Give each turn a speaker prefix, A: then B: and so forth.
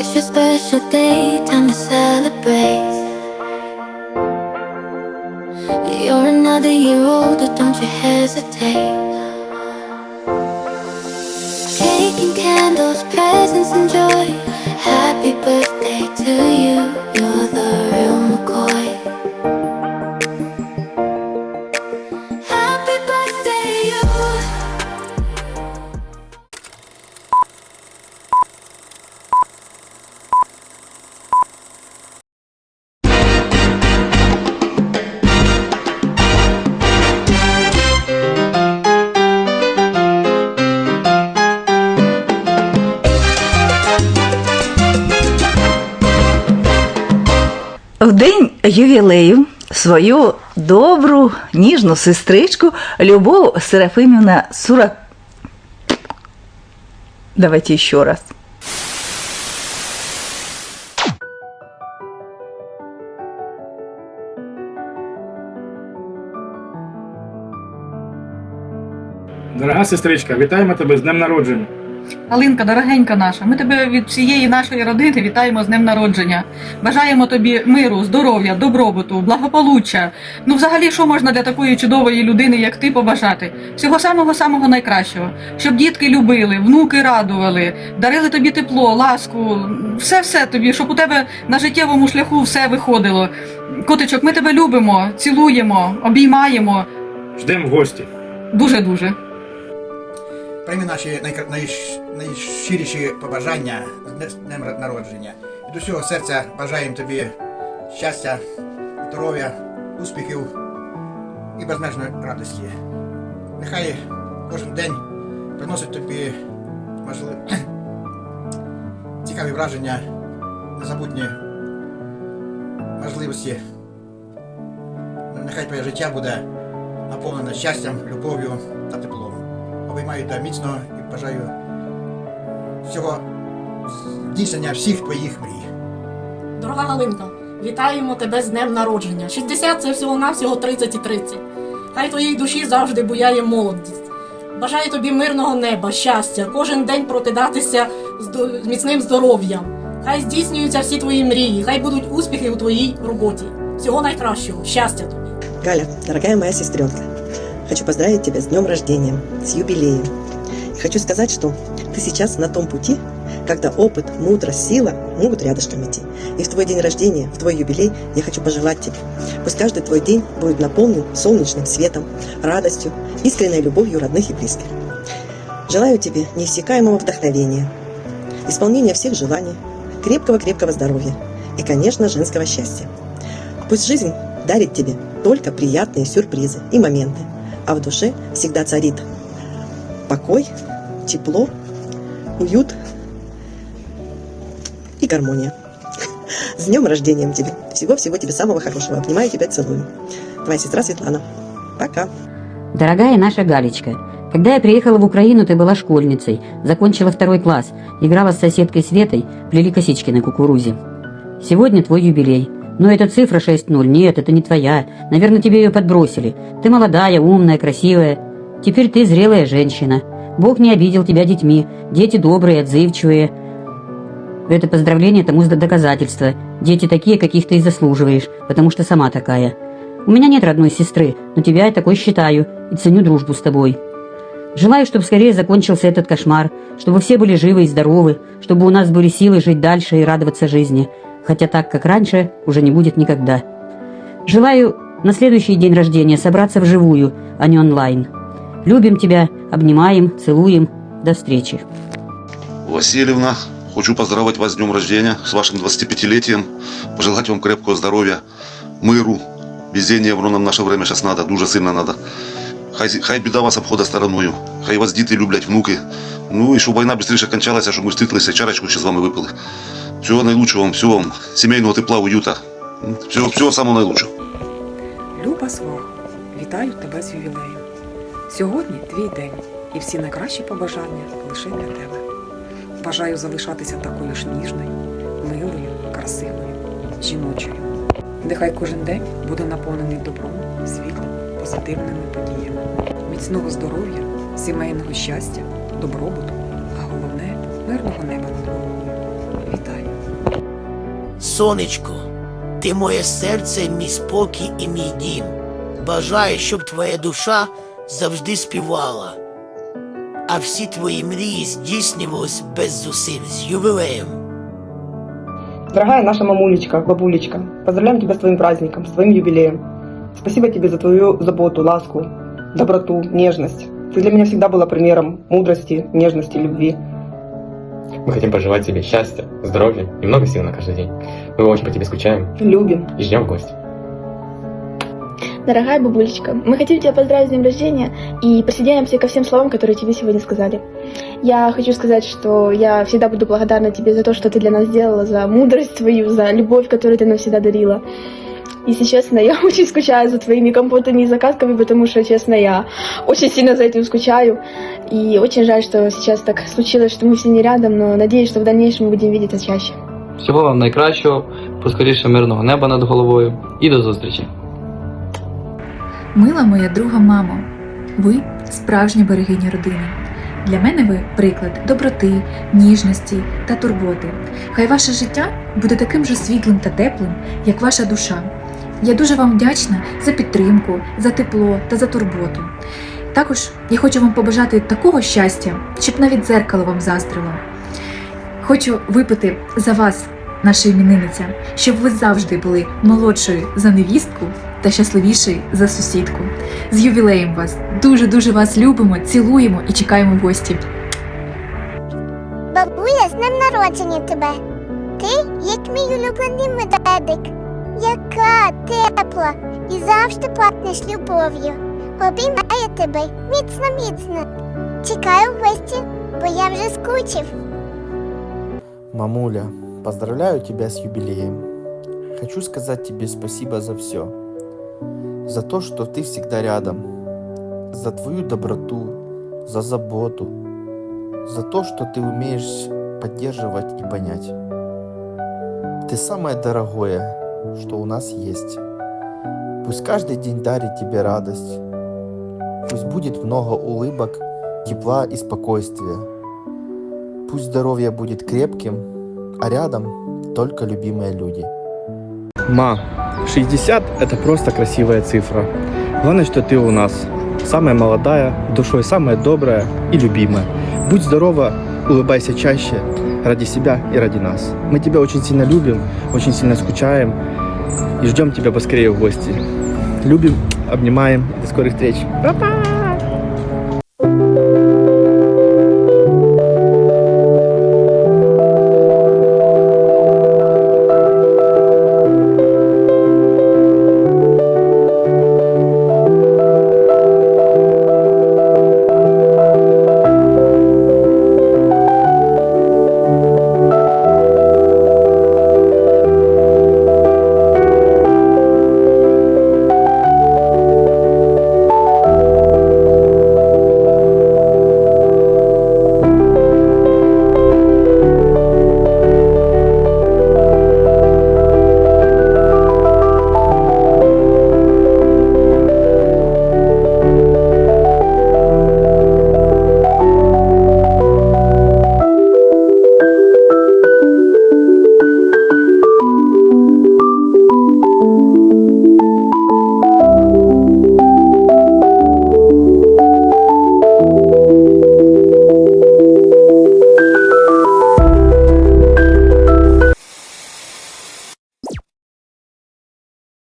A: It's your special day, time to celebrate. You're another year older, don't you hesitate. And candles, presents and joy. Happy birthday to you,
B: ювілею свою добру, ніжну сестричку Любов Серафимівна Сура... Давайте еще раз.
C: Дорога сестричка, вітаємо тебе з днем народження.
D: Алинка, дорогенька наша, ми тебе від всієї нашої родини вітаємо з днем народження. Бажаємо тобі миру, здоров'я, добробуту, благополуччя. Ну, взагалі, що можна для такої чудової людини, як ти, побажати? Всього самого самого найкращого, щоб дітки любили, внуки радували, дарили тобі тепло, ласку, все все тобі, щоб у тебе на життєвому шляху все виходило. Котичок, ми тебе любимо, цілуємо, обіймаємо.
C: Ждемо в гості.
D: Дуже дуже.
E: Прийми наші найщиріші побажання з днем народження. Від усього серця бажаємо тобі щастя, здоров'я, успіхів і безмежної радості. Нехай кожен день приносить тобі можливо, цікаві враження, незабутні можливості. Нехай твоє життя буде наповнене щастям, любов'ю та теплом. Обіймаю тебе міцно і бажаю всього здійснення всіх твоїх мрій.
F: Дорога Галинка, вітаємо тебе з днем народження. 60 це всього-навсього 30 і 30. Хай твоїй душі завжди буяє молодість. Бажаю тобі мирного неба, щастя, кожен день прокидатися з з міцним здоров'ям. Хай здійснюються всі твої мрії, хай будуть успіхи у твоїй роботі. Всього найкращого, щастя тобі.
G: Галя, дорогая моя сестренка, хочу поздравить тебя с днем рождения, с юбилеем. И хочу сказать, что ты сейчас на том пути, когда опыт, мудрость, сила могут рядышком идти. И в твой день рождения, в твой юбилей я хочу пожелать тебе. Пусть каждый твой день будет наполнен солнечным светом, радостью, искренней любовью родных и близких. Желаю тебе неиссякаемого вдохновения, исполнения всех желаний, крепкого-крепкого здоровья и, конечно, женского счастья. Пусть жизнь дарит тебе только приятные сюрпризы и моменты, а в душе всегда царит покой, тепло, уют и гармония. С днем рождения тебя! Всего-всего тебе самого хорошего. Обнимаю тебя, целую. Твоя сестра Светлана. Пока.
H: Дорогая наша Галечка, когда я приехала в Украину, ты была школьницей, закончила второй класс, играла с соседкой Светой, плели косички на кукурузе. Сегодня твой юбилей. Но эта цифра 6.0, нет, это не твоя. Наверное, тебе ее подбросили. Ты молодая, умная, красивая. Теперь ты зрелая женщина. Бог не обидел тебя детьми. Дети добрые, отзывчивые. Это поздравление тому за доказательство. Дети такие, каких ты и заслуживаешь, потому что сама такая. У меня нет родной сестры, но тебя я такой считаю и ценю дружбу с тобой. Желаю, чтобы скорее закончился этот кошмар, чтобы все были живы и здоровы, чтобы у нас были силы жить дальше и радоваться жизни, хотя так, как раньше, уже не будет никогда. Желаю на следующий день рождения собраться вживую, а не онлайн. Любим тебя, обнимаем, целуем. До встречи.
I: Васильевна, хочу поздравить вас с днем рождения, с вашим 25-летием, пожелать вам крепкого здоровья, миру, везения, воно нам в наше время сейчас надо, дуже сильно надо. Хай, хай біда вас обходить стороною, хай вас діти люблять, внуки. Ну і щоб війна швидше кончалася, щоб ми встретилися, чарочку ще з вами випили. Всього найкращого вам, всього вам, сімейного тепла, уюта. Всього, всього самого найкращого.
J: Люба свахо, вітаю тебе з ювілеєм. Сьогодні твій день і всі найкращі побажання лише для тебе. Бажаю залишатися такою ж ніжною, милою, красивою, жіночою. Нехай кожен день буде наповнений добром, світлом, позитивними подіями, міцного здоров'я, сімейного щастя, добробуту, а головне мирного неба!
K: сонечко, ти моє серце, мій спокій і мій дім. Бажаю, щоб твоя душа завжди співала, а всі твої мрії здійснювались без зусиль з ювілеєм.
F: Дорогая наша мамулечка, бабулечка, поздравляем тебя с твоим праздником, с твоим юбилеем. Спасибо тебе за твою заботу, ласку, доброту, нежность. Ты для меня всегда была примером мудрости, нежности, любви.
L: Мы хотим пожелать тебе счастья, здоровья и много сил на каждый день. Мы очень по тебе скучаем
F: Любим.
L: и ждем в гости.
M: Дорогая бабулечка, мы хотим тебя поздравить с днем рождения и присоединяемся ко всем словам, которые тебе сегодня сказали. Я хочу сказать, что я всегда буду благодарна тебе за то, что ты для нас сделала, за мудрость твою, за любовь, которую ты нам всегда дарила. Если честно, я очень скучаю за твоими компотами и закатками, потому что, честно, я очень сильно за этим скучаю. И очень жаль, что сейчас так случилось, что мы все не рядом, но надеюсь, что в дальнейшем мы будем видеться чаще.
N: Всього вам найкращого, поскоріше мирного неба над головою і до зустрічі.
O: Мила моя друга мамо, ви справжня берегиня родини. Для мене ви приклад доброти, ніжності та турботи. Хай ваше життя буде таким же світлим та теплим, як ваша душа. Я дуже вам вдячна за підтримку, за тепло та за турботу. Також я хочу вам побажати такого щастя, щоб навіть дзеркало вам заздрило. Хочу випити за вас, наша іменинниця, щоб ви завжди були молодшою за невістку та щасливішою за сусідку. З ювілеєм вас! Дуже дуже вас любимо, цілуємо і чекаємо в гості.
P: Бабуля, з днем народження тебе. Ти як мій улюблений медведик. Яка тепла і завжди пахнеш любов'ю. Обіймаю тебе міцно міцно. Чекаю в гості, бо я вже скучив.
Q: Мамуля, поздравляю тебя с юбилеем. Хочу сказать тебе спасибо за все. За то, что ты всегда рядом. За твою доброту, за заботу. За то, что ты умеешь поддерживать и понять. Ты самое дорогое, что у нас есть. Пусть каждый день дарит тебе радость. Пусть будет много улыбок, тепла и спокойствия. Пусть здоровье будет крепким, а рядом только любимые люди.
R: Ма, 60 это просто красивая цифра. Главное, что ты у нас самая молодая, душой самая добрая и любимая. Будь здорова, улыбайся чаще ради себя и ради нас. Мы тебя очень сильно любим, очень сильно скучаем и ждем тебя поскорее в гости. Любим, обнимаем. До скорых встреч. Па-па!